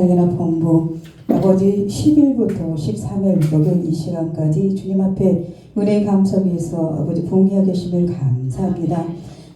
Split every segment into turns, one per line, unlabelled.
할례나 본부 아버지 10일부터 13일 목요일 이 시간까지 주님 앞에 은혜 감사 위해서 아버지 봉해하 계심을 감사합니다.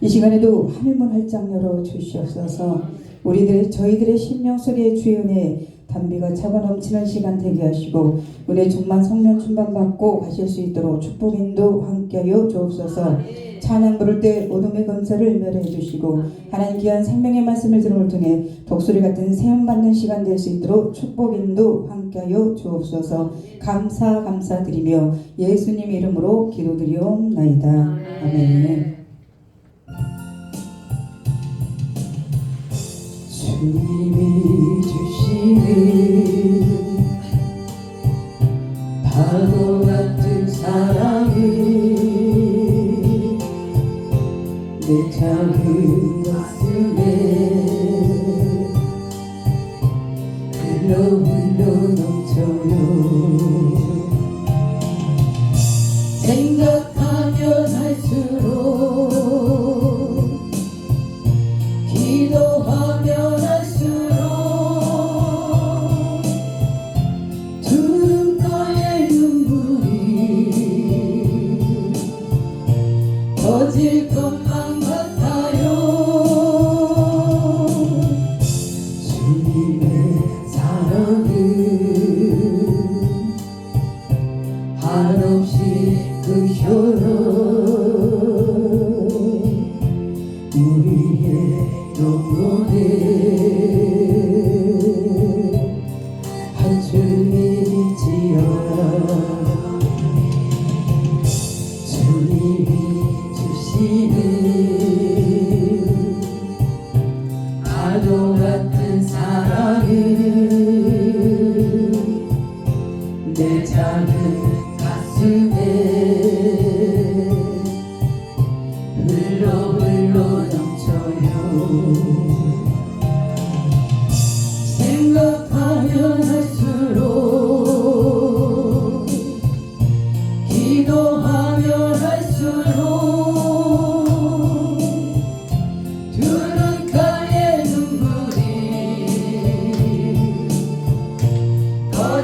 이 시간에도 하늘문 활짝 열어 주시옵소서 우리들의 저희들의 심령 속에 주의 은혜 담비가 차고 넘치는 시간 되게 하시고 은혜 충만 성령 충만 받고 하실 수 있도록 축복 인도 함께하여 주옵소서. 찬양 부를 때 어둠의 검사를 멸해 주시고 하나님 귀한 생명의 말씀을 들음을 통해 독수리 같은 세움 받는 시간 될 수 있도록 축복 인도 함께하여 주옵소서. 감사 감사드리며 예수님 이름으로 기도드리옵나이다. 아멘.
주님이 주시는 파도 같은 사랑을 내 작은 우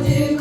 터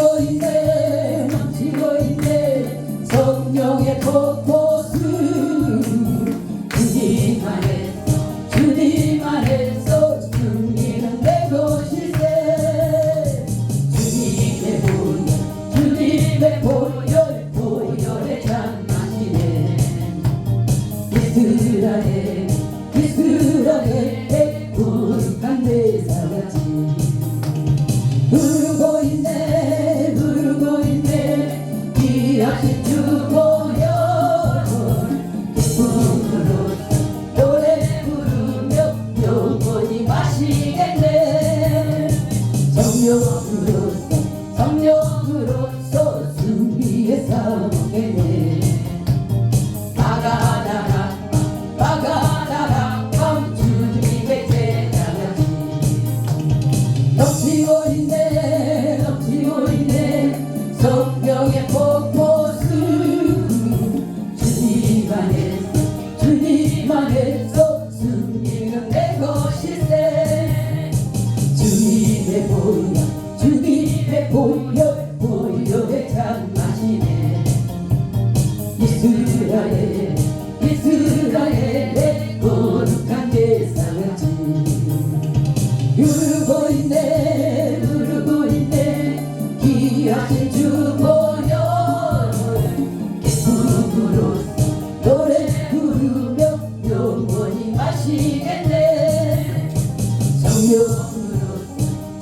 이거인데 이거인데 성령의 포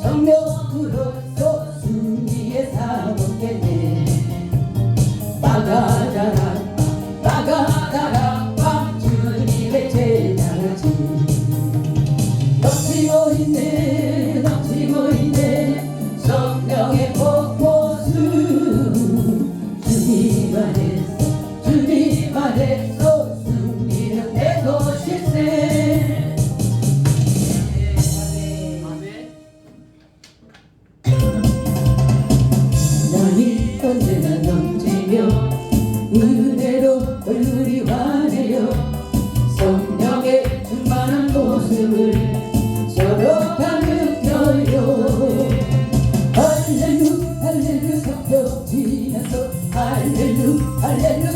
성령 불어 Hallelujah.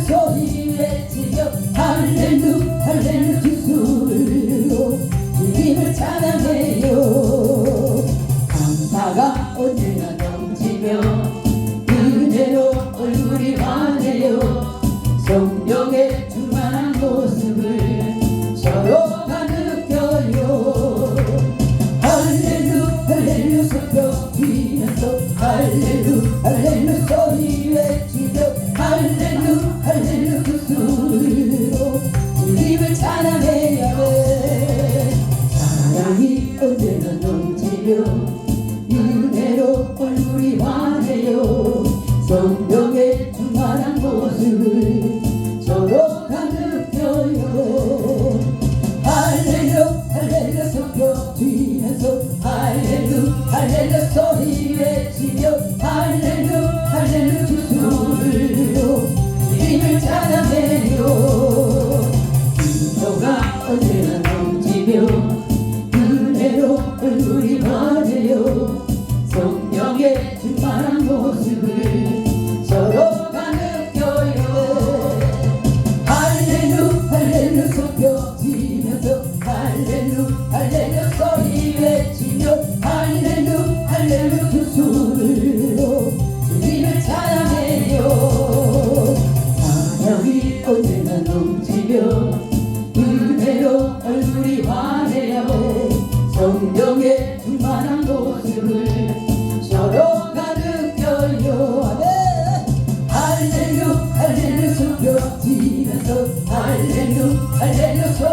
Alléluia, Alléluia.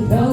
without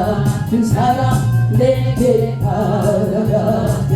같은 사랑 내게 바라봐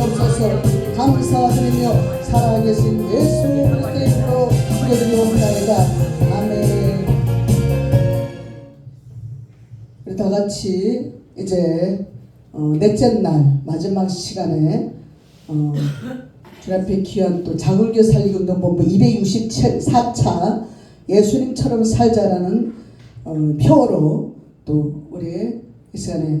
주시옵소서. 감사드리며 살아계신 예수 그리스도의 이름으로 기도드리옵나이다. 아멘. 우리 다 같이 이제 어, 넷째 날 마지막 시간에 어, 앞에 귀한 또 자굴교 살리기 운동 본부 264차 예수님처럼 살자라는 어, 표어로 또 우리 이 시간에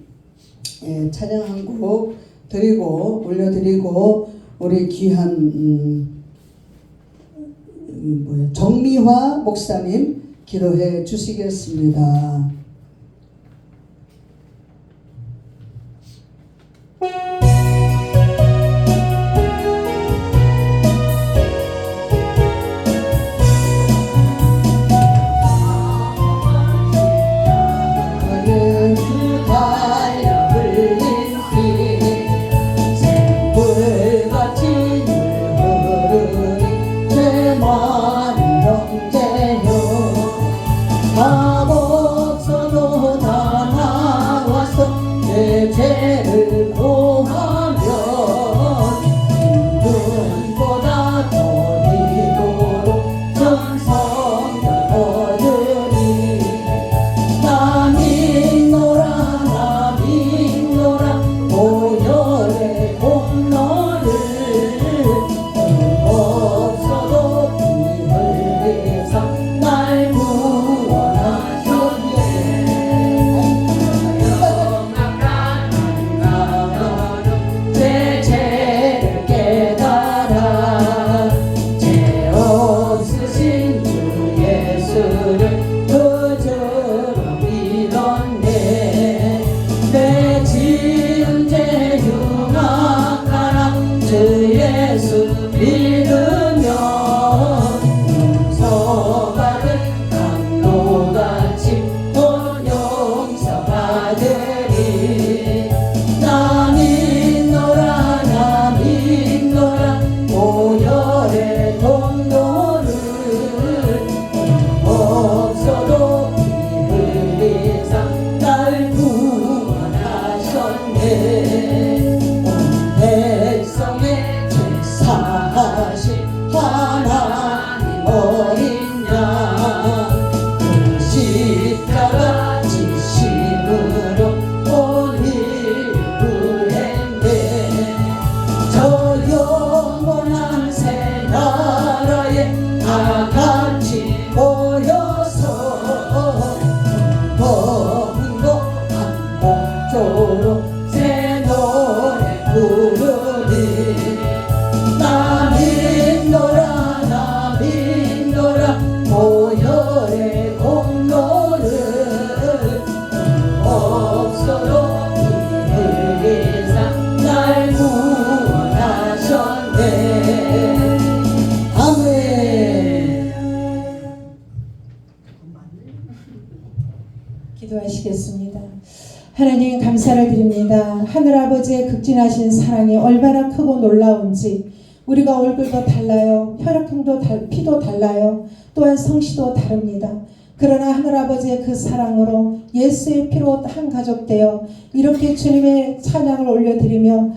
예, 찬양 한 곡 드리고 올려드리고 우리 귀한 음, 음, 정미화 목사님 기도해 주시겠습니다. 고하면 눈보다
얼마나 크고 놀라운지 우리가 얼굴도 달라요. 혈액형도 달, 피도 달라요. 또한 성씨도 다릅니다. 그러나 하늘아버지의 그 사랑으로 예수의 피로 한 가족 되어 이렇게 주님의 찬양을 올려드리며